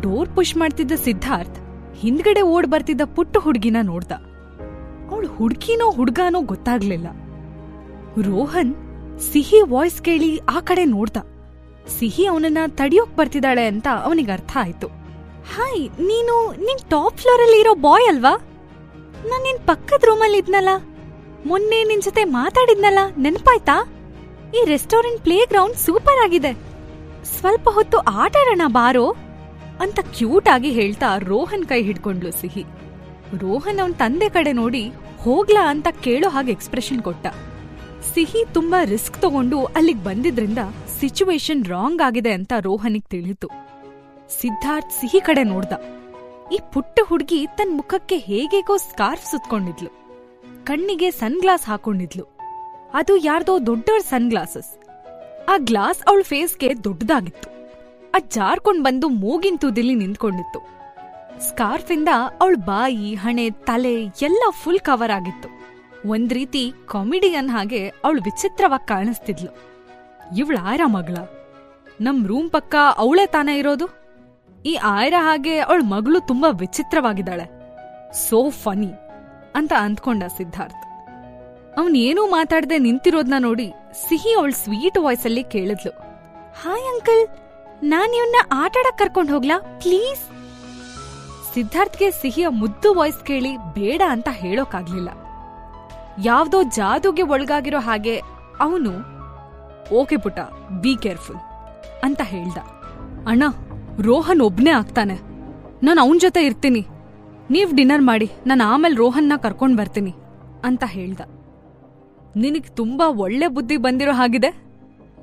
Door push ಮಾಡ್ತಿದ್ದ ಸಿದ್ಧಾರ್ಥ್ ಹಿಂದ್ಗಡೆ ಓಡ್ ಬರ್ತಿದ್ದ ಪುಟ್ಟ ಹುಡ್ಗಿನ ನೋಡ್ದ. ಅವಳು ಹುಡ್ಗಿನೋ ಹುಡ್ಗಾನೋ ಗೊತ್ತಾಗ್ಲಿಲ್ಲ. ರೋಹನ್ ಸಿಹಿ ವಾಯ್ಸ್ ಕೇಳಿ ಆ ಕಡೆ ನೋಡ್ದ. ಸಿಹಿ ಅವನನ್ನ ತಡಿಯೋಕ್ ಬರ್ತಿದ್ದಾಳೆ ಅಂತ ಅವನಿಗೆ ಅರ್ಥ ಆಯ್ತು. ಹಾಯ್, ನೀನು ನಿನ್ ಟಾಪ್ ಫ್ಲೋರ್ ಅಲ್ಲಿ ಇರೋ ಬಾಯ್ ಅಲ್ವಾ? ನಾನ್ ನಿನ್ ಪಕ್ಕದ ರೂಮಲ್ಲಿ ಇದ್ನಲ್ಲ? ಮೊನ್ನೆ ನಿನ್ ಜೊತೆ ಮಾತಾಡಿದ್ನಲ್ಲ, ನೆನಪಾಯ್ತಾ? ಈ ರೆಸ್ಟೋರೆಂಟ್ ಪ್ಲೇ ಗ್ರೌಂಡ್ ಸೂಪರ್ ಆಗಿದೆ. ಸ್ವಲ್ಪ ಹೊತ್ತು ಆಟಾಡೋಣ ಬಾರೋ? ಅಂತ ಕ್ಯೂಟ್ ಆಗಿ ಹೇಳ್ತಾ ರೋಹನ್ ಕೈ ಹಿಡ್ಕೊಂಡ್ಲು ಸಿಹಿ. ರೋಹನ್ ಅವನ್ ತಂದೆ ಕಡೆ ನೋಡಿ ಹೋಗ್ಲಾ ಅಂತ ಕೇಳೋ ಹಾಗೆ ಎಕ್ಸ್ಪ್ರೆಷನ್ ಕೊಟ್ಟ. ಸಿಹಿ ತುಂಬಾ ರಿಸ್ಕ್ ತಗೊಂಡು ಅಲ್ಲಿಗೆ ಬಂದಿದ್ರಿಂದ ಸಿಚುವೇಶನ್ ರಾಂಗ್ ಆಗಿದೆ ಅಂತ ರೋಹನಿಗೆ ತಿಳಿತು. ಸಿದ್ಧಾರ್ಥ್ ಸಿಹಿ ಕಡೆ ನೋಡ್ದ. ಈ ಪುಟ್ಟ ಹುಡುಗಿ ತನ್ ಮುಖಕ್ಕೆ ಹೇಗೇಗೋ ಸ್ಕಾರ್ಫ್ ಸುತ್ಕೊಂಡಿದ್ಲು. ಕಣ್ಣಿಗೆ ಸನ್ ಗ್ಲಾಸ್ ಹಾಕೊಂಡಿದ್ಲು. ಅದು ಯಾರ್ದೋ ದೊಡ್ಡವ್ರ ಸನ್ ಗ್ಲಾಸಸ್ ಆ ಗ್ಲಾಸ್ ಅವಳ ಫೇಸ್ಗೆ ದೊಡ್ಡದಾಗಿತ್ತು. ಅದ್ ಜಾರ್ಕೊಂಡ್ ಬಂದು ಮೂಗಿನ ತುದಿಲಿ ನಿಂತ್ಕೊಂಡಿತ್ತು. ಸ್ಕಾರ್ಫಿಂದ ಅವಳ ಬಾಯಿ, ಹಣೆ, ತಲೆ ಎಲ್ಲ ಫುಲ್ ಕವರ್ ಆಗಿತ್ತು. ಒಂದ್ ರೀತಿ ಕಾಮಿಡಿಯನ್ ಹಾಗೆ ಅವಳು ವಿಚಿತ್ರವಾಗಿ ಕಾಣಿಸ್ತಿದ್ಲು. ಇವಳ ಆಯ್ರ ಮಗಳ. ನಮ್ ರೂಮ್ ಪಕ್ಕ ಅವಳೇ ತಾನೇ ಇರೋದು? ಈ ಆಯ್ರ ಹಾಗೆ ಅವಳ ಮಗಳು ತುಂಬಾ ವಿಚಿತ್ರವಾಗಿದ್ದಾಳೆ. ಸೋ ಫನಿ ಅಂತ ಅಂದ್ಕೊಂಡ ಸಿದ್ಧಾರ್ಥ್. ಅವನ್ ಏನೂ ಮಾತಾಡದೆ ನಿಂತಿರೋದ್ನ ನೋಡಿ ಸಿಹಿ ಅವಳ ಸ್ವೀಟ್ ವಾಯ್ಸಲ್ಲಿ ಕೇಳಿದ್ಲು. ಹಾಯ್ ಅಂಕಲ್ ನಾನ್ ಇವನ್ನ ಆಟಾಡಕ್ ಕರ್ಕೊಂಡ್ ಹೋಗ್ಲಾ? ಪ್ಲೀಸ್. ಸಿದ್ಧಾರ್ಥ್ಗೆ ಸಿಹಿಯ ಮುದ್ದು ವಾಯ್ಸ್ ಕೇಳಿ ಬೇಡ ಅಂತ ಹೇಳೋಕಾಗ್ಲಿಲ್ಲ. ಯಾವ್ದೋ ಜಾದೂಗೆ ಒಳಗಾಗಿರೋ ಹಾಗೆ, ಅವನು, ಓಕೆ ಪುಟ ಬಿ ಕೇರ್ಫುಲ್, ಅಂತ ಹೇಳ್ದ. ಅಣ್ಣ, ರೋಹನ್ ಒಬ್ನೇ ಆಗ್ತಾನೆ. ನಾನು ಅವನ್ ಜೊತೆ ಇರ್ತೀನಿ. ನೀವ್ ಡಿನ್ನರ್ ಮಾಡಿ, ನಾನು ಆಮೇಲೆ ರೋಹನ್ನ ಕರ್ಕೊಂಡ್ ಬರ್ತೀನಿ, ಅಂತ ಹೇಳ್ದ. ನಿನಗ್ ತುಂಬಾ ಒಳ್ಳೆ ಬುದ್ಧಿ ಬಂದಿರೋ ಹಾಗಿದೆ.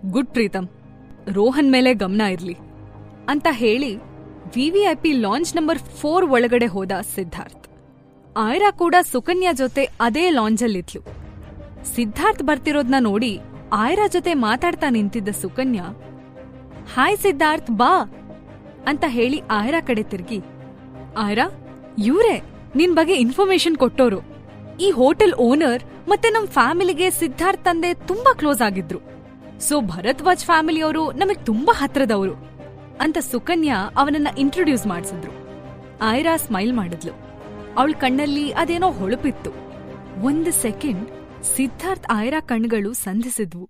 ಗುಡ್ ಪ್ರೀತಮ್. ರೋಹನ್ ಮೇಲೆ ಗಮನ ಇರ್ಲಿ ಅಂತ ಹೇಳಿ ವಿವಿಐಪಿ ಲಾಂಚ್ ನಂಬರ್ ಫೋರ್ ಒಳಗಡೆ ಹೋದ ಸಿದ್ಧಾರ್ಥ್. ಆಯ್ರಾ ಕೂಡ ಸುಕನ್ಯಾ ಜೊತೆ ಅದೇ ಲಾಂಜಲ್ಲಿದ್ಲು. ಸಿದ್ಧಾರ್ಥ್ ಬರ್ತಿರೋದ್ನ ನೋಡಿ ಆಯ್ರಾ ಜೊತೆ ಮಾತಾಡ್ತಾ ನಿಂತಿದ್ದ ಸುಕನ್ಯಾ, ಹಾಯ್ ಸಿದ್ಧಾರ್ಥ್, ಬಾ ಅಂತ ಹೇಳಿ ಆಯ್ರಾ ಕಡೆ ತಿರ್ಗಿ, ಆಯ್ರಾ, ಇವ್ರೇ ನಿನ್ ಬಗ್ಗೆ ಇನ್ಫಾರ್ಮೇಶನ್ ಕೊಟ್ಟೋರು. ಈ ಹೋಟೆಲ್ ಓನರ್ ಮತ್ತೆ ನಮ್ ಫ್ಯಾಮಿಲಿಗೆ ಸಿದ್ಧಾರ್ಥ್ ತಂದೆ ತುಂಬಾ ಕ್ಲೋಸ್ ಆಗಿದ್ರು. ಸೊ ಭರದ್ವಾಜ್ ಫ್ಯಾಮಿಲಿಯವರು ನಮಗೆ ತುಂಬಾ ಹತ್ರದವರು. ಅಂತ ಸುಕನ್ಯಾ ಅವನನ್ನ ಇಂಟ್ರೊಡ್ಯೂಸ್ ಮಾಡಿಸಿದ್ರು. ಆಯ್ರಾ ಸ್ಮೈಲ್ ಮಾಡಿದ್ಲು. ಅವಳ ಕಣ್ಣಲ್ಲಿ ಅದೇನೋ ಹೊಳಪಿತ್ತು. ಒಂದು ಸೆಕೆಂಡ್ ಸಿದ್ಧಾರ್ಥ್ ಆಯ್ರಾ ಕಣ್ಗಳು ಸಂಧಿಸಿದ್ವು.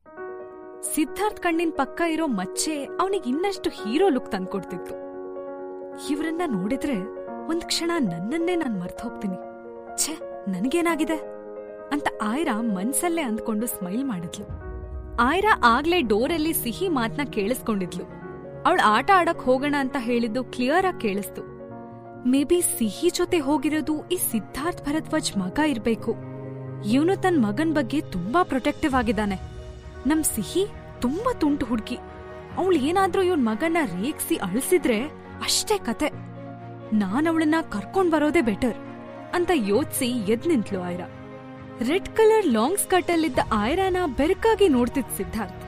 ಸಿದ್ಧಾರ್ಥ್ ಕಣ್ಣಿನ ಪಕ್ಕ ಇರೋ ಮಚ್ಚೆ ಅವನಿಗೆ ಇನ್ನಷ್ಟು ಹೀರೋ ಲುಕ್ ತಂದ್ಕೊಡ್ತಿತ್ತು. ಇವರನ್ನ ನೋಡಿದ್ರೆ ಒಂದ್ ಕ್ಷಣ ನನ್ನನ್ನೇ ನಾನು ಮರ್ತು ಹೋಗ್ತೀನಿ. ಛೆ, ನನಗೇನಾಗಿದೆ? ಅಂತ ಆಯ್ರಾ ಮನ್ಸಲ್ಲೇ ಅಂದ್ಕೊಂಡು ಸ್ಮೈಲ್ ಮಾಡಿದ್ಲು. ಆಯ್ರಾ ಆಗ್ಲೇ ಡೋರಲ್ಲಿ ಸಿಹಿ ಮಾತ್ನ ಕೇಳಿಸ್ಕೊಂಡಿದ್ಲು. ಅವಳು ಆಟ ಆಡಕ್ ಹೋಗೋಣ ಅಂತ ಹೇಳಿದ್ದು ಕ್ಲಿಯರ್ ಆಗಿ ಕೇಳಿಸ್ತು. ಮೇ ಬಿ ಸಿಹಿ ಜೊತೆ ಹೋಗಿರೋದು ಈ ಸಿದ್ಧಾರ್ಥ್ ಭರದ್ವಾಜ್ ಮಗ ಇರ್ಬೇಕು. ಇವನು ತನ್ ಮಗನ್ ಬಗ್ಗೆ ತುಂಬಾ ಪ್ರೊಟೆಕ್ಟಿವ್ ಆಗಿದ್ದಾನೆ. ನಮ್ ಸಿಹಿ ತುಂಬಾ ತುಂಟು ಹುಡ್ಗಿ ಅವಳು ಏನಾದ್ರೂ ಇವನ್ ಮಗನ್ನ ರೇಗ್ಸಿ ಅಳಿಸಿದ್ರೆ ಅಷ್ಟೇ ಕತೆ. ನಾನವಳನ್ನ ಕರ್ಕೊಂಡ್ ಬರೋದೇ ಬೆಟರ್ ಅಂತ ಯೋಚಿಸಿ ಎದ್ ನಿಂತ್ಲು Ayra. Red colour long skirt ಅಲ್ಲಿದ್ದ ಆಯ್ರಾನ ಬೆರಕಾಗಿ ನೋಡ್ತಿದ್ Siddharth,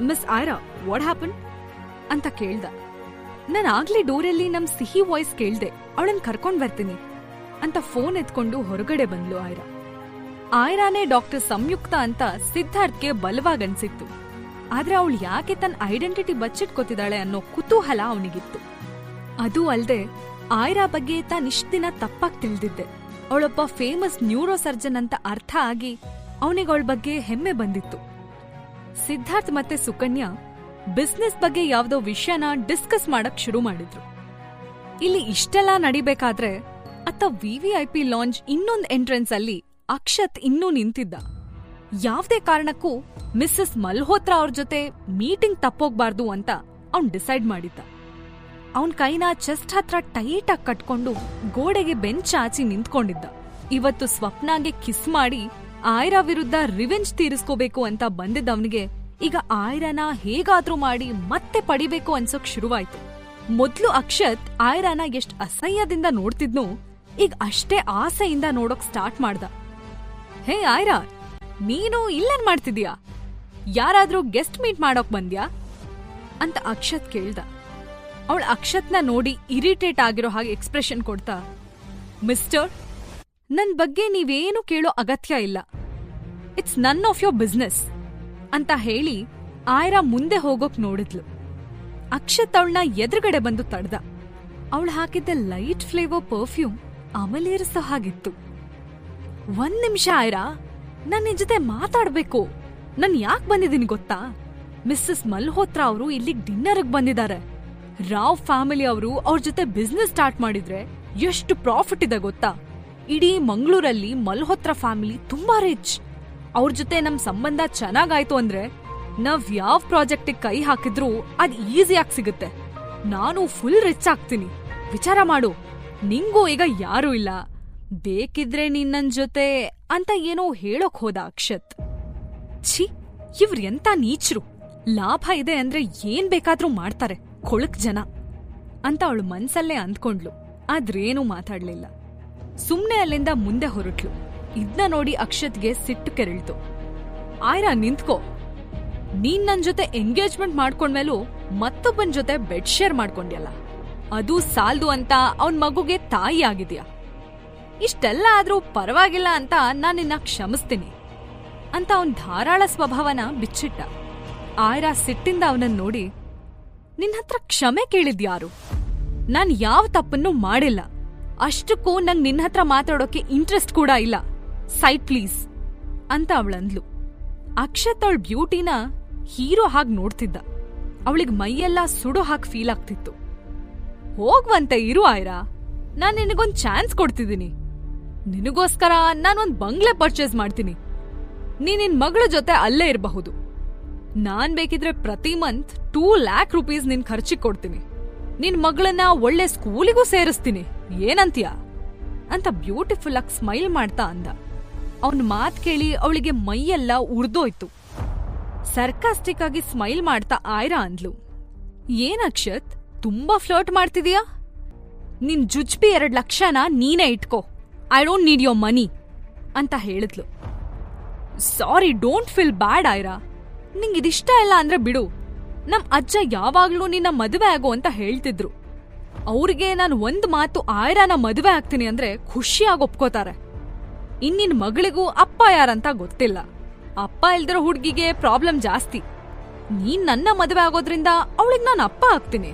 miss Ayra, what happen? ಅಂತ ಕೇಳ್ದ. ನಾನ್ ಆಗ್ಲೇ ಡೋರಲ್ಲಿ ನಮ್ ಸಿಹಿ ವಾಯ್ಸ್ ಕೇಳ್ದೆ, ಅವಳನ್ ಕರ್ಕೊಂಡ್ ಬರ್ತೀನಿ, ಅಂತ ಫೋನ್ ಎತ್ಕೊಂಡು ಹೊರಗಡೆ ಬಂದ್ಲು ಆಯ್ರಾ. ಆಯ್ರಾನೇ ಡಾಕ್ಟರ್ ಸಂಯುಕ್ತ ಅಂತ ಸಿದ್ಧಾರ್ಥ್ಗೆ ಬಲವಾಗಿ ಅನ್ಸಿತ್ತು. ಆದ್ರೆ ಅವಳು ಯಾಕೆ ತನ್ನ ಐಡೆಂಟಿಟಿ ಬಚ್ಚಿಟ್ಕೋತಿದ್ದಾಳೆ ಅನ್ನೋ ಕುತೂಹಲ ಅವನಿಗಿತ್ತು. ಅದೂ ಅಲ್ದೆ ಆಯ್ರಾ ಬಗ್ಗೆ ತಾನಿಷ್ಟ್ ದಿನ ತಪ್ಪಾಗಿ ತಿಳಿದಿದ್ದೆ. ಅವಳೊಬ್ಬ ಫೇಮಸ್ ನ್ಯೂರೋ ಸರ್ಜನ್ ಅಂತ ಅರ್ಥ ಆಗಿ ಅವನಿಗೆ ಅವಳ ಬಗ್ಗೆ ಹೆಮ್ಮೆ ಬಂದಿತ್ತು. ಸಿದ್ಧಾರ್ಥ್ ಮತ್ತೆ ಸುಕನ್ಯಾ ಬಿಸ್ನೆಸ್ ಬಗ್ಗೆ ಯಾವ್ದೋ ವಿಷಯನ ಡಿಸ್ಕಸ್ ಮಾಡಕ್ ಶುರು ಮಾಡಿದ್ರು. ಇಲ್ಲಿ ಇಷ್ಟೆಲ್ಲ ನಡಿಬೇಕಾದ್ರೆ ಅತ್ತ ವಿವಿಐಪಿ ಲಾಂಚ್ ಇನ್ನೊಂದ್ ಎಂಟ್ರೆನ್ಸ್ ಅಲ್ಲಿ ಅಕ್ಷತ್ ಇನ್ನೂ ನಿಂತಿದ್ದ. ಯಾವ್ದೇ ಕಾರಣಕ್ಕೂ ಮಿಸ್ಸಸ್ ಮಲ್ಹೋತ್ರಾ ಅವ್ರ ಜೊತೆ ಮೀಟಿಂಗ್ ತಪ್ಪೋಗ್ಬಾರ್ದು ಅಂತ ಅವ್ನ್ ಡಿಸೈಡ್ ಮಾಡಿದ್ದ. ಅವನ್ ಕೈನ ಚೆಸ್ಟ್ ಹತ್ರ ಟೈಟ್ ಆಗಿ ಕಟ್ಕೊಂಡು ಗೋಡೆಗೆ ಬೆಂಚ್ ಆಚಿ ನಿಂತ್ಕೊಂಡಿದ್ದ. ಇವತ್ತು ಸ್ವಪ್ನಾಗೆ ಕಿಸ್ ಮಾಡಿ ಆಯ್ರಾ ವಿರುದ್ಧ ರಿವೆಂಜ್ ತೀರಿಸ್ಕೋಬೇಕು ಅಂತ ಬಂದಿದ್ದವನಿಗೆ ಈಗ ಆಯ್ರಾನ ಹೇಗಾದ್ರೂ ಮಾಡಿ ಮತ್ತೆ ಪಡಿಬೇಕು ಅನ್ಸೋಕ್ ಶುರುವಾಯ್ತು. ಮೊದ್ಲು ಅಕ್ಷತ್ ಆಯ್ರಾನ ಎಷ್ಟ್ ಅಸಹ್ಯದಿಂದ ನೋಡ್ತಿದ್ನೋ ಈಗ ಅಷ್ಟೇ ಆಸೆಯಿಂದ ನೋಡೋಕ್ ಸ್ಟಾರ್ಟ್ ಮಾಡ್ದ. ಹೇ ಆಯ್ರಾ, ನೀನು ಇಲ್ಲೇನ್ ಮಾಡ್ತಿದ್ಯಾ? ಯಾರಾದ್ರೂ ಗೆಸ್ಟ್ ಮೀಟ್ ಮಾಡೋಕ್ ಬಂದ್ಯಾ? ಅಂತ ಅಕ್ಷತ್ ಕೇಳ್ದ. ಅವಳ ಅಕ್ಷತ್ನ ನೋಡಿ ಇರಿಟೇಟ್ ಆಗಿರೋ ಹಾಗೆ ಎಕ್ಸ್ಪ್ರೆಷನ್ ಕೊಡ್ತಾ ಮಿಸ್ಟರ್ ನನ್ ಬಗ್ಗೆ ನೀವೇನು ಕೇಳೋ ಅಗತ್ಯ ಇಲ್ಲ. It's none of your business ಅಂತ ಹೇಳಿ ಆಯ್ರಾ ಮುಂದೆ ಹೋಗೋಕ್ ನೋಡಿದ್ಲು. ಅಕ್ಷತ್ ಅವಳನ್ನ ಎದುರುಗಡೆ ಬಂದು ತಡ್ದ. ಅವಳು ಹಾಕಿದ್ದ ಲೈಟ್ ಫ್ಲೇವರ್ ಪರ್ಫ್ಯೂಮ್ ಅಮಲೇರಿಸೋ ಹಾಗಿತ್ತು. ಒಂದ್ ನಿಮಿಷ ಆಯ್ರಾ ನನ್ನ ನಿನ್ ಜೊತೆ ಮಾತಾಡ್ಬೇಕು. ನಾನು ಯಾಕ್ ಬಂದಿದ್ದೀನಿ ಗೊತ್ತಾ? ಮಿಸ್ಸಸ್ ಮಲ್ಹೋತ್ರಾ ಅವರು ಇಲ್ಲಿಗೆ ಡಿನ್ನರ್ಗೆ ಬಂದಿದ್ದಾರೆ. ರಾವ್ ಫ್ಯಾಮಿಲಿ ಅವರು ಅವ್ರ ಜೊತೆ ಬಿಸ್ನೆಸ್ ಸ್ಟಾರ್ಟ್ ಮಾಡಿದ್ರೆ ಎಷ್ಟು ಪ್ರಾಫಿಟ್ ಇದೆ ಗೊತ್ತಾ? ಇಡೀ ಮಂಗಳೂರಲ್ಲಿ ಮಲ್ಹೋತ್ರ ಫ್ಯಾಮಿಲಿ ತುಂಬಾ ರಿಚ್ ಅವ್ರ ಜೊತೆ ನಮ್ ಸಂಬಂಧ ಚೆನ್ನಾಗಾಯ್ತು ಅಂದ್ರೆ ನಾವ್ ಯಾವ ಪ್ರಾಜೆಕ್ಟ್ ಕೈ ಹಾಕಿದ್ರೂ ಅದ್ ಆಗಿ ಸಿಗುತ್ತೆ. ನಾನು ಫುಲ್ ರಿಚ್ ಆಗ್ತೀನಿ. ವಿಚಾರ ಮಾಡು. ನಿಂಗೂ ಈಗ ಯಾರೂ ಇಲ್ಲ. ಬೇಕಿದ್ರೆ ನೀನ್ ನನ್ ಜೊತೆ ಅಂತ ಏನೋ ಹೇಳೋಕ್ ಹೋದ ಅಕ್ಷತ್. ಛೀ, ಇವ್ರ್ ಎಂತ ನೀಚ್ರು. ಲಾಭ ಇದೆ ಅಂದ್ರೆ ಏನ್ ಬೇಕಾದ್ರೂ ಮಾಡ್ತಾರೆ. ಕೊಳಕ್ ಜನ ಅಂತ ಅವಳು ಮನ್ಸಲ್ಲೇ ಅಂದ್ಕೊಂಡ್ಲು. ಆದ್ರೇನೂ ಮಾತಾಡ್ಲಿಲ್ಲ. ಸುಮ್ನೆ ಅಲ್ಲಿಂದ ಮುಂದೆ ಹೊರಟ್ಲು. ಇದ್ನ ನೋಡಿ ಅಕ್ಷತ್ಗೆ ಸಿಟ್ಟು ಕೆರಳಿತು. ಆಯ್ರಾ, ನಿಂತ್ಕೋ. ನೀನ್ ನನ್ ಜೊತೆ ಎಂಗೇಜ್ಮೆಂಟ್ ಮಾಡ್ಕೊಂಡ್ಮೇಲೂ ಮತ್ತೊಬ್ಬನ ಜೊತೆ ಬೆಡ್ ಶೇರ್ ಮಾಡ್ಕೊಂಡ್ಯಲ್ಲ. ಅದು ಸಾಲ್ದು ಅಂತ ಅವನ್ ಮಗುಗೆ ತಾಯಿ ಆಗಿದ್ಯಾ. ಇಷ್ಟೆಲ್ಲ ಆದ್ರೂ ಪರವಾಗಿಲ್ಲ ಅಂತ ನಾನ್ ನಿನ್ನ ಕ್ಷಮಿಸ್ತೀನಿ ಅಂತ ಅವನ್ ಧಾರಾಳ ಸ್ವಭಾವನ ಬಿಚ್ಚಿಟ್ಟ. ಆಯ್ರಾ ಸಿಟ್ಟಿಂದ ಅವನನ್ನ ನೋಡಿ ನಿನ್ ಹತ್ರ ಕ್ಷಮೆ ಕೇಳಿದ್ಯಾರು ನಾನ್ ಯಾವ ತಪ್ಪನ್ನು ಮಾಡಿಲ್ಲ. ಅಷ್ಟಕ್ಕೂ ನಂಗ್ ನಿನ್ ಹತ್ರ ಮಾತಾಡೋಕೆ ಇಂಟ್ರೆಸ್ಟ್ ಕೂಡ ಇಲ್ಲ. ಸೈಟ್ ಪ್ಲೀಸ್ ಅಂತ ಅವಳಂದ್ಲು. ಅಕ್ಷತ್ ಅವಳ ಬ್ಯೂಟಿನ ಹೀರೋ ಹಾಗ್ ನೋಡ್ತಿದ್ದ. ಅವಳಿಗೆ ಮೈಯೆಲ್ಲ ಸುಡು ಹಾಕಿ ಫೀಲ್ ಆಗ್ತಿತ್ತು. ಹೋಗ್ವಂತೆ ಇರು ಆಯ್ರಾ. ನಾನ್ ನಿನಗೊಂದ್ ಚಾನ್ಸ್ ಕೊಡ್ತಿದ್ದೀನಿ ನಿನಗೋಸ್ಕರ ನಾನೊಂದ್ ಬಂಗ್ಲೆ ಪರ್ಚೇಸ್ ಮಾಡ್ತೀನಿ. ನೀನಿನ್ ನಿನ್ ಮಗಳ ಜೊತೆ ಅಲ್ಲೇ ಇರಬಹುದು. ನಾನ್ ಬೇಕಿದ್ರೆ ಪ್ರತಿ ಮಂತ್ ಟೂ ಲ್ಯಾಕ್ ರುಪೀಸ್ ನಿನ್ ಖರ್ಚಿಗೆ ಕೊಡ್ತೀನಿ. ನಿನ್ ಮಗಳನ್ನ ಒಳ್ಳೆ ಸ್ಕೂಲಿಗೂ ಸೇರಿಸ್ತೀನಿ. ಏನಂತೀಯ? ಅಂತ ಬ್ಯೂಟಿಫುಲ್ ಆಗಿ ಸ್ಮೈಲ್ ಮಾಡ್ತಾ ಅಂದ. ಅವನ್ ಮಾತ್ ಕೇಳಿ ಅವಳಿಗೆ ಮೈಯೆಲ್ಲ ಉರ್ದೋಯ್ತು. ಸರ್ಕಾಸ್ಟಿಕ್ ಆಗಿ ಸ್ಮೈಲ್ ಮಾಡ್ತಾ ಆಯ್ರಾ ಅಂದ್ಲು. ಏನ್ ಅಕ್ಷತ್? ತುಂಬಾ ಫ್ಲರ್ಟ್ ಮಾಡ್ತಿದೀಯಾ? ನಿನ್ ಜುಜ್ಬಿ ಎರಡ್ ಲಕ್ಷನ ನೀನೇ ಇಟ್ಕೋ. I don't need your money, ಅಂತ ಹೇಳಿದ್ಲು. Sorry, don't feel bad Ayra? ನಿಂಗ್ ಇದಿಷ್ಟ ಇಲ್ಲ ಅಂದ್ರೆ ಬಿಡು. ನಮ್ ಅಜ್ಜ ಯಾವಾಗ್ಲೂ ನಿನ್ನ ಮದುವೆ ಆಗು ಅಂತ ಹೇಳ್ತಿದ್ರು. ಅವ್ರಿಗೆ ನಾನು ಒಂದ್ ಮಾತು ಆಯ್ರಾನ ಮದುವೆ ಆಗ್ತೀನಿ ಅಂದ್ರೆ ಖುಷಿಯಾಗಿ ಒಪ್ಕೋತಾರೆ. ಇನ್ನಿನ್ ಮಗಳಿಗೂ ಅಪ್ಪ ಯಾರಂತ ಗೊತ್ತಿಲ್ಲ. ಅಪ್ಪ ಇಲ್ದಿರೋ ಹುಡ್ಗಿಗೆ ಪ್ರಾಬ್ಲಮ್ ಜಾಸ್ತಿ. ನೀನ್ ನನ್ನ ಮದುವೆ ಆಗೋದ್ರಿಂದ ಅವಳಿಗೆ ನಾನು ಅಪ್ಪ ಆಗ್ತೀನಿ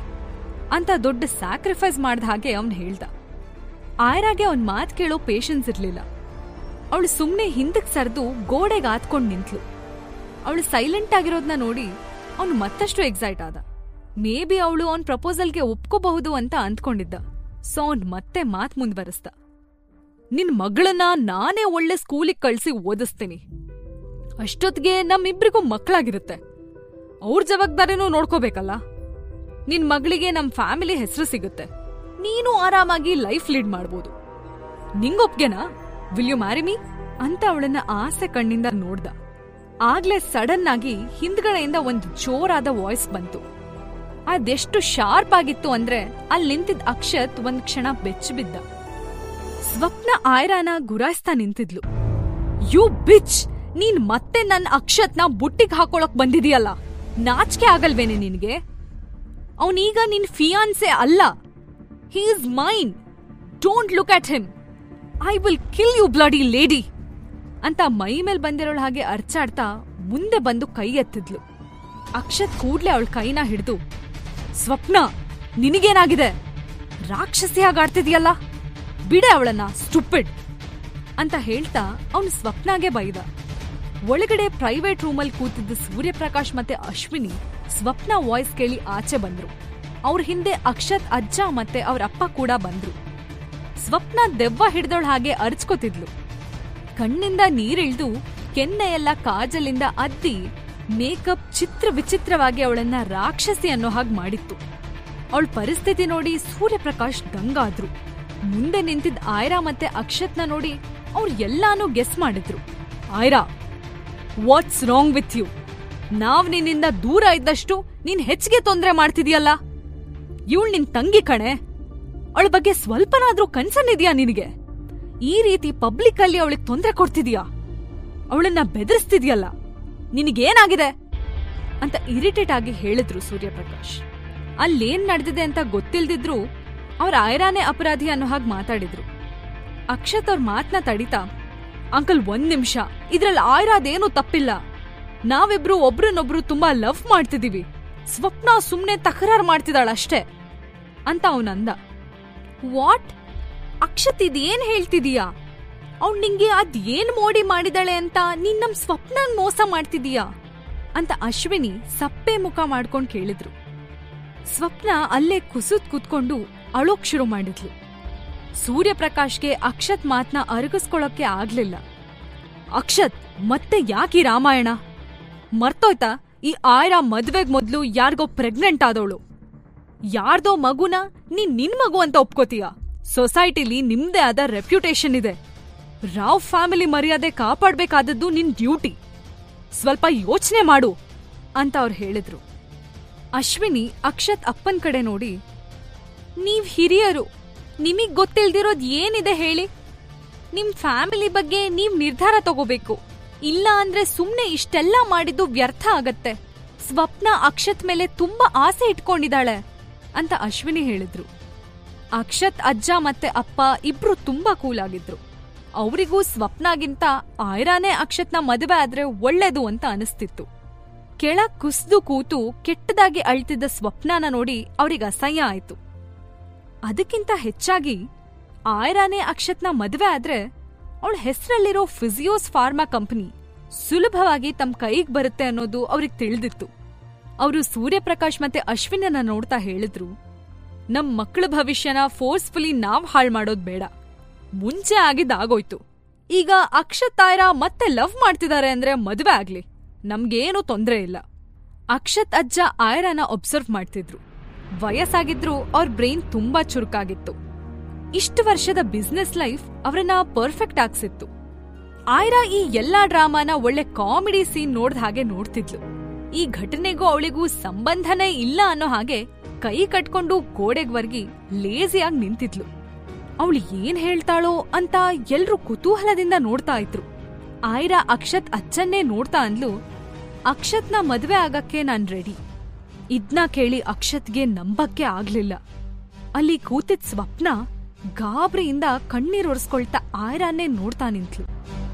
ಅಂತ ದೊಡ್ಡ ಸ್ಯಾಕ್ರಿಫೈಸ್ ಮಾಡ್ದ ಹಾಗೆ ಅವ್ನು ಹೇಳ್ದ. ಆಯ್ರಾಗೆ ಅವನ್ ಮಾತು ಕೇಳೋ ಪೇಷನ್ಸ್ ಇರ್ಲಿಲ್ಲ. ಅವಳು ಸುಮ್ಮನೆ ಹಿಂದಕ್ ಸರಿದು ಗೋಡೆಗೆ ಆತ್ಕೊಂಡು ನಿಂತ್ಲು ಅವಳು ಸೈಲೆಂಟ್ ಆಗಿರೋದ್ನ ನೋಡಿ ಅವನು ಮತ್ತಷ್ಟು ಎಕ್ಸೈಟ್ ಆದ. ಮೇ ಬಿ ಅವಳು ಅವನ್ ಪ್ರಪೋಸಲ್ಗೆ ಒಪ್ಕೋಬಹುದು ಅಂತ ಅಂದ್ಕೊಂಡಿದ್ದ. ಸೊ ಅವನ್ ಮತ್ತೆ ಮಾತ್ ಮುಂದ್ವರಿಸ್ದ. ನಿನ್ ಮಗಳನ್ನ ನಾನೇ ಒಳ್ಳೆ ಸ್ಕೂಲಿಗೆ ಕಳ್ಸಿ ಓದಿಸ್ತೀನಿ. ಅಷ್ಟೊತ್ತಿಗೆ ನಮ್ಮಿಬ್ರಿಗೂ ಮಕ್ಕಳಾಗಿರುತ್ತೆ ಅವ್ರ ಜವಾಬ್ದಾರಿನೂ ನೋಡ್ಕೋಬೇಕಲ್ಲ. ನಿನ್ ಮಗಳಿಗೆ ನಮ್ ಫ್ಯಾಮಿಲಿ ಹೆಸರು ಸಿಗುತ್ತೆ. ನೀನು ಆರಾಮಾಗಿ ಲೈಫ್ ಲೀಡ್ ಮಾಡ್ಬೋದು. ನಿಂಗೊಪ್ಗೆನಾ? ವಿಲ್ ಯು ಮ್ಯಾರಿ ಮೀ ಅಂತ ಅವಳನ್ನ ಆಸೆ ಕಣ್ಣಿಂದ ನೋಡ್ದ. ಆಗ್ಲೇ ಸಡನ್ ಆಗಿ ಹಿಂದ್ಗಡೆಯಿಂದ ಒಂದು ಜೋರಾದ ವಾಯ್ಸ್ ಬಂತು. ಅದೆಷ್ಟು ಶಾರ್ಪ್ ಆಗಿತ್ತು ಅಂದ್ರೆ ಅಲ್ಲಿ ನಿಂತಿದ್ದ ಅಕ್ಷತ್ ಒಂದ್ ಕ್ಷಣ ಬೆಚ್ಚ ಬಿದ್ದ. ಸ್ವಪ್ನ ಆಯ್ರಾನ ಗುರಾಯಿಸ್ತಾ ನಿಂತಿದ್ಲು. You bitch! ನೀನ್ ಮತ್ತೆ ನನ್ನ ಅಕ್ಷತ್ನ ಬುಟ್ಟಿಗ್ ಹಾಕೊಳಕ್ ಬಂದಿದೀಯಲ್ಲ? ನಾಚಿಕೆ ಆಗಲ್ವೇನೆ ನಿನ್ಗೆ? ಅವನೀಗ ನಿನ್ ಫಿಯಾನ್ಸೆ ಅಲ್ಲ. He is mine. Don't look at him. I will kill you bloody lady. ಅಂತ ಮೈ ಮೇಲೆ ಬಂದಿರೋಳ ಹಾಗೆ ಅರ್ಚಾಡ್ತಾ ಮುಂದೆ ಬಂದು ಕೈ ಎತ್ತಿದ್ಲು. ಅಕ್ಷತ್ ಕೂಡ್ಲೆ ಅವಳ ಕೈನ ಹಿಡಿದು, ಸ್ವಪ್ನ, ನಿನಗೇನಾಗಿದೆ? ರಾಕ್ಷಸಿಯಾಗಾಡ್ತಿದ್ಯಲ್ಲ ಬಿಡೆ ಅವಳನ್ನ, ಸ್ಟುಪಿಡ್! ಅಂತ ಹೇಳ್ತಾ ಅವನು ಸ್ವಪ್ನಾಗೆ ಬೈದ. ಒಳಗಡೆ ಪ್ರೈವೇಟ್ ರೂಮಲ್ಲಿ ಕೂತಿದ್ದ ಸೂರ್ಯಪ್ರಕಾಶ್ ಮತ್ತೆ ಅಶ್ವಿನಿ ಸ್ವಪ್ನ ವಾಯ್ಸ್ ಕೇಳಿ ಆಚೆ ಬಂದ್ರು. ಅವ್ರ ಹಿಂದೆ ಅಕ್ಷತ್, ಅಜ್ಜ ಮತ್ತೆ ಅವ್ರ ಅಪ್ಪ ಕೂಡ ಬಂದ್ರು. ಸ್ವಪ್ನ ದೆವ್ವ ಹಿಡ್ದೋಳ್ ಹಾಗೆ ಅರ್ಚ್ಕೋತಿದ್ಲು. ಕಣ್ಣಿಂದ ನೀರಿಳ್ದು ಕೆನ್ನೆಯೆಲ್ಲ ಕಾಜಲಿಂದ ಅದ್ದಿ ಮೇಕಪ್ ಚಿತ್ರ ವಿಚಿತ್ರವಾಗಿ ಅವಳನ್ನ ರಾಕ್ಷಸಿ ಅನ್ನೋ ಹಾಗೆ ಮಾಡಿತ್ತು. ಅವಳ ಪರಿಸ್ಥಿತಿ ನೋಡಿ ಸೂರ್ಯಪ್ರಕಾಶ್ ದಂಗಾದ್ರು ಮುಂದೆ ನಿಂತಿದ್ದ ಆಯ್ರಾ ಮತ್ತೆ ಅಕ್ಷತ್ನ ನೋಡಿ ಅವ್ರು ಎಲ್ಲಾನು ಗೆಸ್ ಮಾಡಿದ್ರು. Ayra what's wrong with you ನಾವ್ ನಿನ್ನಿಂದ ದೂರ ಇದ್ದಷ್ಟು ನೀನ್ ಹೆಚ್ಚಿಗೆ ತೊಂದ್ರೆ ಮಾಡ್ತಿದ್ಯಲ್ಲ? ಇವಳು ನಿನ್ ತಂಗಿ ಕಣೆ. ಅವಳ ಬಗ್ಗೆ ಸ್ವಲ್ಪನಾದ್ರೂ ಕನ್ಸನ್ ಇದೆಯಾ ನಿನಗೆ? ಈ ರೀತಿ ಪಬ್ಲಿಕ್ ಅಲ್ಲಿ ಅವಳಿಗೆ ತೊಂದರೆ ಕೊಡ್ತಿದ್ಯಾ? ಅವಳನ್ನ ಬೆದರಿಸ್ತಿದ್ಯಲ್ಲ? ನಿನಗೇನಾಗಿದೆ? ಅಂತ ಇರಿಟೇಟ್ ಆಗಿ ಹೇಳಿದ್ರು ಸೂರ್ಯಪ್ರಕಾಶ್. ಅಲ್ಲೇನ್ ನಡೆದಿದೆ ಅಂತ ಗೊತ್ತಿಲ್ದಿದ್ರು ಅವ್ರ ಐರಾನೇ ಅಪರಾಧಿ ಅನ್ನೋ ಹಾಗೆ ಮಾತಾಡಿದ್ರು. ಅಕ್ಷತ್ ಅವ್ರ ಮಾತನ್ನ ತಡಿತಾ, ಅಂಕಲ್, ಒಂದ್ ನಿಮಿಷ. ಇದ್ರಲ್ಲಿ ಆಯ್ರಾದೇನೂ ತಪ್ಪಿಲ್ಲ. ನಾವಿಬ್ರು ಒಬ್ರನ್ನೊಬ್ರು ತುಂಬಾ ಲವ್ ಮಾಡ್ತಿದೀವಿ. ಸ್ವಪ್ನ ಸುಮ್ನೆ ತಕರಾರು ಮಾಡ್ತಿದ್ದಾಳಷ್ಟೇ. ಅಂತ ಅವನಂದ ವಾಟ್? ಅಕ್ಷತ್ ಇದೇನ್ ಹೇಳ್ತಿದೀಯಾ? ಅವ್ನ್ ನಿಂಗೆ ಅದ್ ಏನ್ ಮೋಡಿ ಮಾಡಿದಾಳೆ ಅಂತ ನೀನ್ ನಮ್ ಸ್ವಪ್ನನ್ ಮೋಸ ಮಾಡ್ತಿದೀಯಾ? ಅಂತ ಅಶ್ವಿನಿ ಸಪ್ಪೆ ಮುಖ ಮಾಡ್ಕೊಂಡ್ ಕೇಳಿದ್ರು. ಸ್ವಪ್ನ ಅಲ್ಲೇ ಕುಸುತ್ ಕುತ್ಕೊಂಡು ಅಳೋಕ್ ಶುರು ಮಾಡಿದ್ಲು. ಸೂರ್ಯಪ್ರಕಾಶ್ಗೆ ಅಕ್ಷತ್ ಮಾತ್ನ ಅರಗಿಸ್ಕೊಳಕ್ಕೆ ಆಗ್ಲಿಲ್ಲ. ಅಕ್ಷತ್, ಮತ್ತೆ ಯಾಕೆ ರಾಮಾಯಣ? ಮರ್ತೋಯ್ತಾ? ಈ ಆಯ್ರ ಮದ್ವೆಗ್ ಮೊದ್ಲು ಯಾರಿಗೋ ಪ್ರೆಗ್ನೆಂಟ್ ಆದವಳು ಯಾರ್ದೋ ಮಗುನ ನೀನ್ ನಿನ್ ಮಗು ಅಂತ ಒಪ್ಕೋತೀಯ? ಸೊಸೈಟಿಲಿ ನಿಮ್ದೇ ಆದ ರೆಪ್ಯುಟೇಷನ್ ಇದೆ. ರಾವ್ ಫ್ಯಾಮಿಲಿ ಮರ್ಯಾದೆ ಕಾಪಾಡ್ಬೇಕಾದದ್ದು ನಿನ್ ಡ್ಯೂಟಿ ಸ್ವಲ್ಪ ಯೋಚನೆ ಮಾಡು, ಅಂತ ಅವ್ರು ಹೇಳಿದ್ರು. ಅಶ್ವಿನಿ ಅಕ್ಷತ್ ಅಪ್ಪನ್ ಕಡೆ ನೋಡಿ, ನೀವ್ ಹಿರಿಯರು, ನಿಮಗ್ ಗೊತ್ತಿಲ್ದಿರೋದ್ ಏನಿದೆ ಹೇಳಿ? ನಿಮ್ ಫ್ಯಾಮಿಲಿ ಬಗ್ಗೆ ನೀವ್ ನಿರ್ಧಾರ ತಗೋಬೇಕು. ಇಲ್ಲ ಅಂದ್ರೆ ಸುಮ್ನೆ ಇಷ್ಟೆಲ್ಲ ಮಾಡಿದ್ದು ವ್ಯರ್ಥ ಆಗತ್ತೆ. ಸ್ವಪ್ನ ಅಕ್ಷತ್ ಮೇಲೆ ತುಂಬಾ ಆಸೆ ಇಟ್ಕೊಂಡಿದ್ದಾಳೆ, ಅಂತ ಅಶ್ವಿನಿ ಹೇಳಿದ್ರು. ಅಕ್ಷತ್ ಅಜ್ಜ ಮತ್ತೆ ಅಪ್ಪ ಇಬ್ರು ತುಂಬಾ ಕೂಲ್ ಆಗಿದ್ರು. ಅವರಿಗೂ ಸ್ವಪ್ನಾಗಿಂತ ಆಯ್ರಾನೇ ಅಕ್ಷತ್ನ ಮದುವೆ ಆದ್ರೆ ಒಳ್ಳೇದು ಅಂತ ಅನಿಸ್ತಿತ್ತು. ಕೆಳ ಕುಸ್ದು ಕೂತು ಕೆಟ್ಟದಾಗಿ ಅಳ್ತಿದ್ದ ಸ್ವಪ್ನನ ನೋಡಿ ಅವ್ರಿಗೆ ಅಸಹ್ಯ ಆಯ್ತು. ಅದಕ್ಕಿಂತ ಹೆಚ್ಚಾಗಿ ಆಯ್ರಾನೇ ಅಕ್ಷತ್ನ ಮದುವೆ ಆದ್ರೆ ಅವಳ ಹೆಸರಲ್ಲಿರೋ ಫಿಸಿಯೋಸ್ ಫಾರ್ಮಾ ಕಂಪನಿ ಸುಲಭವಾಗಿ ತಮ್ಮ ಕೈಗ್ ಬರುತ್ತೆ ಅನ್ನೋದು ಅವ್ರಿಗೆ ತಿಳಿದಿತ್ತು. ಅವರು ಸೂರ್ಯಪ್ರಕಾಶ್ ಮತ್ತೆ ಅಶ್ವಿನನ್ನ ನೋಡ್ತಾ ಹೇಳಿದ್ರು ನಮ್ ಮಕ್ಕಳ ಭವಿಷ್ಯನ ಫೋರ್ಸ್ಫುಲಿ ನಾವ್ ಹಾಳ್ ಮಾಡೋದ್ ಬೇಡ. ಮುಂಚೆ ಆಗಿದ್ದಾಗೋಯ್ತು ಈಗ ಅಕ್ಷತ್ ಮತ್ತೆ ಲವ್ ಮಾಡ್ತಿದ್ದಾರೆ ಅಂದ್ರೆ ಮದುವೆ ಆಗ್ಲಿ. ನಮ್ಗೇನು ತೊಂದ್ರೆ ಇಲ್ಲ. ಅಕ್ಷತ್ ಅಜ್ಜ ಆಯರನ ಒಬ್ಸರ್ವ್ ಮಾಡ್ತಿದ್ರು. ವಯಸ್ಸಾಗಿದ್ರು ಅವ್ರ ಬ್ರೈನ್ ತುಂಬಾ ಚುರುಕಾಗಿತ್ತು. ಇಷ್ಟು ವರ್ಷದ ಬಿಸ್ನೆಸ್ ಲೈಫ್ ಅವರನ್ನ ಪರ್ಫೆಕ್ಟ್ ಆಗ್ಸಿತ್ತು. ಆಯ್ರಾ ಈ ಎಲ್ಲಾ ಡ್ರಾಮಾನ ಒಳ್ಳೆ ಕಾಮಿಡಿ ಸೀನ್ ನೋಡ್ದ ಹಾಗೆ ನೋಡ್ತಿದ್ಲು. ಈ ಘಟನೆಗೂ ಅವಳಿಗೂ ಸಂಬಂಧನೇ ಇಲ್ಲ ಅನ್ನೋ ಹಾಗೆ ಕೈ ಕಟ್ಕೊಂಡು ಗೋಡೆಗ್ವರ್ಗಿ ಲೇಜಿಯಾಗಿ ನಿಂತಿದ್ಲು. ಅವಳು ಏನ್ ಹೇಳ್ತಾಳೋ ಅಂತ ಎಲ್ರೂ ಕುತೂಹಲದಿಂದ ನೋಡ್ತಾ ಇದ್ರು. ಆಯ್ರಾ ಅಕ್ಷತ್ ಅಚ್ಚನ್ನೇ ನೋಡ್ತಾ ಅಂದ್ಲು, ಅಕ್ಷತ್ನ ಮದ್ವೆ ಆಗಕ್ಕೆ ನಾನ್ ರೆಡಿ ಇದ್ನ ಕೇಳಿ ಅಕ್ಷತ್ಗೆ ನಂಬಕ್ಕೆ ಆಗ್ಲಿಲ್ಲ. ಅಲ್ಲಿ ಕೂತಿದ್ ಸ್ವಪ್ನ ಗಾಬ್ರಿಯಿಂದ ಕಣ್ಣೀರೊರೆಸ್ಕೊಳ್ತಾ ಆಯ್ರಾನೇ ನೋಡ್ತಾ ನಿಂತ್ಲು.